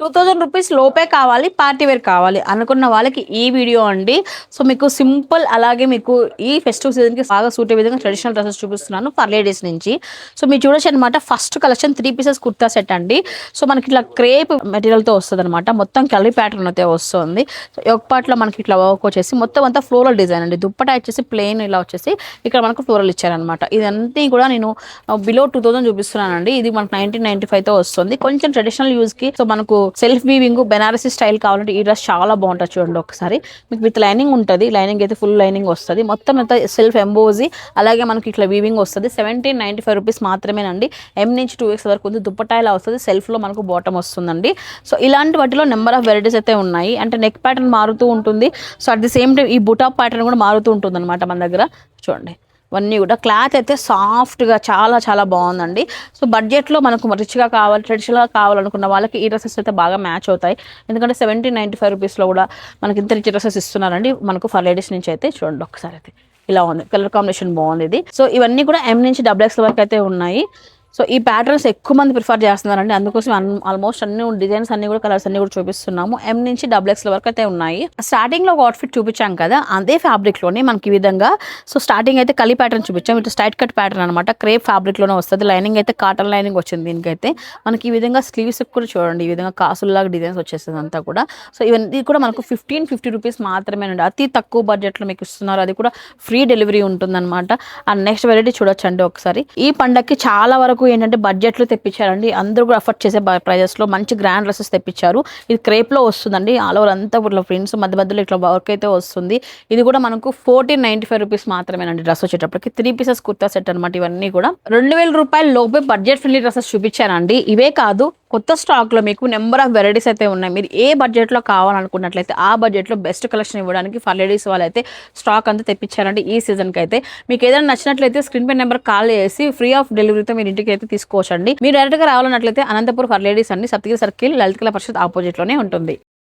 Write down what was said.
Two thousand rupees లోపే కావాలి party wear కావాలి అనుకున్న వాళ్ళకి ఈ వీడియో అండి. సో మీకు సింపుల్ అలాగే మీకు ఈ ఫెస్టివ్ సీజన్కి బాగా సూట్ అయ్యే విధంగా ట్రెడిషనల్ డ్రెస్సెస్ చూపిస్తున్నాను ఫర్ లేడీస్ నుంచి. సో మీరు చూడొచ్చు అనమాట first collection three pieces kurta set అండి. సో మనకి ఇట్లా క్రేప్ మెటీరియల్తో వస్తుంది అనమాట మొత్తం కలీ ప్యాటర్న్ అయితే వస్తుంది. సో ఒక పార్ట్లో మనకి ఇట్లా వర్క్ వచ్చేసి మొత్తం అంతా ఫ్లోరల్ డిజైన్ అండి. దుప్పటా వచ్చేసి ప్లెయిన్ ఇలా వచ్చేసి ఇక్కడ మనకు ఫ్లోరల్ ఇచ్చారనమాట ఇదంతా కూడా నేను బిలో టూ థౌసండ్ చూపిస్తున్నానండి. ఇది మనకు నైన్టీన్ నైన్టీ ఫైవ్తో వస్తుంది. కొంచెం ట్రెడిషనల్ యూజ్కి సో మనకు సెల్ఫ్ వీవింగ్ బెనారసీ స్టైల్ కావాలంటే ఈ డ్రెస్ చాలా బాగుంటుంది చూడండి ఒకసారి. మీకు విత్ లైనింగ్ ఉంటుంది. లైనింగ్ అయితే ఫుల్ లైనింగ్ వస్తుంది. మొత్తం అంతా సెల్ఫ్ ఎంబోజీ. అలాగే మనకి ఇట్లా వీవింగ్ వస్తుంది. సెవెంటీన్ నైన్టీ ఫైవ్ రూపీస్ మాత్రమేనండి. ఎం నుంచి టూ ఎక్స్ వరకు ఉంది. దుప్పటా ఇలా వస్తుంది. సెల్ఫ్లో మనకు బాటమ్ వస్తుందండి. సో ఇలాంటి వాటిలో నెంబర్ ఆఫ్ వెరైటీస్ అయితే ఉన్నాయి. అంటే నెక్ ప్యాటర్న్ మారుతూ ఉంటుంది. So at the same time ఈ బుటా ప్యాటర్న్ కూడా మారుతూ ఉంటుంది అనమాట మన దగ్గర. చూడండి. ఇవన్నీ కూడా. క్లాత్ అయితే సాఫ్ట్గా చాలా చాలా బాగుందండి. సో బడ్జెట్లో మనకు రిచ్గా కావాలి ట్రెడిషనల్గా కావాలనుకున్న వాళ్ళకి ఈ డ్రెస్సెస్ అయితే బాగా మ్యాచ్ అవుతాయి. ఎందుకంటే సెవెంటీన్ నైంటీ ఫైవ్ రూపీస్లో కూడా మనకి ఇంత రిచ్ డ్రెస్సెస్ ఇస్తున్నారండి. మనకు ఫర్ లేడీస్ నుంచి అయితే చూడండి ఒకసారి అయితే. ఇలా ఉంది. కలర్ కాంబినేషన్ బాగుంది ఇది. సో ఇవన్నీ కూడా ఎం నుంచి డబుల్ ఎక్స్ వరకు అయితే ఉన్నాయి. సో ఈ ప్యాటర్న్స్ ఎక్కువ మంది ప్రిఫర్ చేస్తున్నారండి. అందుకోసం ఆల్మోస్ట్ అన్ని డిజైన్స్ అన్ని కూడా కలర్స్ అన్ని కూడా చూపిస్తున్నాము. ఎం నుంచి డబుల్ ఎక్స్ వరకు అయితే ఉన్నాయి. స్టార్టింగ్లో ఒక అవుట్ఫిట్ చూపించాం కదా అదే ఫ్యాబ్రిక్లోనే మనకి ఈ విధంగా. సో స్టార్టింగ్ అయితే కలి ప్యాటర్న్ చూపించాం. ఇటు స్ట్రైట్ కట్ ప్యాటర్న్ అనమాట క్రేప్ ఫ్యాబ్రిక్లోనే వస్తుంది. లైనింగ్ అయితే కాటన్ లైనింగ్ వచ్చింది దీనికైతే. మనకి ఈ విధంగా స్లీవ్స్ కూడా చూడండి. ఈ విధంగా కాసుల్లాగా డిజైన్స్ వచ్చేస్తుంది అంతా కూడా. సో ఇవన్నీ కూడా మనకు ఫిఫ్టీన్ ఫిఫ్టీ రూపీస్ మాత్రమేనండి. అతి తక్కువ బడ్జెట్లో మీకు ఇస్తున్నారు. అది కూడా ఫ్రీ డెలివరీ ఉంటుందన్నమాట. అండ్ నెక్స్ట్ వెరైటీ చూడొచ్చండి ఒకసారి. ఈ పండక్కి చాలా వరకు ఏంటంటే బడ్జెట్లో తెప్పించారండి. అందరూ కూడా అఫర్ట్ చేసే ప్రైజెస్లో మంచి గ్రాండ్ డ్రెస్సెస్ తెప్పించారు. ఇది క్రేప్లో వస్తుందండి. ఆల్ ఓవర్ అంతా ఇట్లా ఫ్రెండ్స్ మధ్య మధ్యలో ఇట్లా వర్క్ అయితే వస్తుంది. ఇది కూడా మనకు ఫోర్టీన్ నైంటీ ఫైవ్ రూపీస్ మాత్రమేనండి డ్రెస్ వచ్చేటప్పటికి. త్రీ పీసెస్ కుర్తా సెట్ అనమాట ఇవన్నీ కూడా. రెండు వేల రూపాయల లోపే బడ్జెట్ ఫ్రెండ్లీ డ్రెస్సెస్ చూపించానండి ఇవే కాదు కొత్త స్టాక్లో మీకు నెంబర్ ఆఫ్ వెరైటీస్ అయితే ఉన్నాయి. మీరు ఏ బడ్జెట్లో కావాలనుకున్నట్లయితే ఆ బడ్జెట్లో బెస్ట్ కలెక్షన్ ఇవ్వడానికి ఫర్ లేడీస్ వాళ్ళైతే స్టాక్ అంతా తెప్పించారండి ఈ సీజన్కి అయితే మీకు ఏదైనా నచ్చినట్లయితే స్క్రీన్ పై నెంబర్ కాల్ చేసి ఫ్రీ ఆఫ్ డెలివరీతో మీరు ఇంటికి అయితే తీసుకోవచ్చండి. మీరు డైరెక్ట్గా రావాలన్నట్లయితే అనంతపూర్ ఫర్ లేడీస్ అండి. సప్తగిరి సర్కిల్ లలిత కళా పరిషత్ ఆపోజిట్లోనే ఉంటుంది.